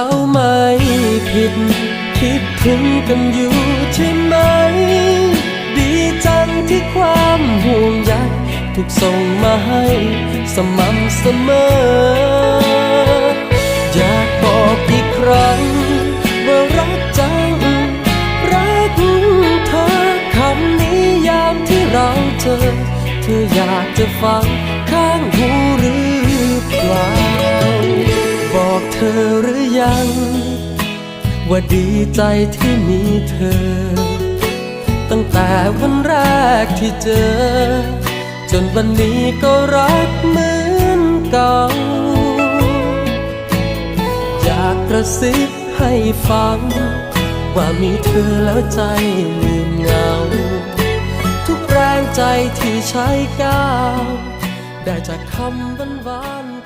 เราไม่ผิด คิดถึงกันอยู่ใช่ไหม ดีจังที่ความห่วงใยถูกส่งมาให้สม่ำเสมอ อยากบอกอีกครั้ง ว่ารักจัง รักเธอคำนี้ยามที่เราเจอ เธออยากจะฟัง ธอหรือยัง ว่าดีใจที่มีเธอ ตั้งแต่วันแรกที่เจอ จนวันนี้ก็รักเหมือนเก่าอยากกระซิบให้ฟัง ว่ามีเธอแล้วใจลืมเงา ทุกแรงใจที่ใช้ก้าว ได้จากคำหวาน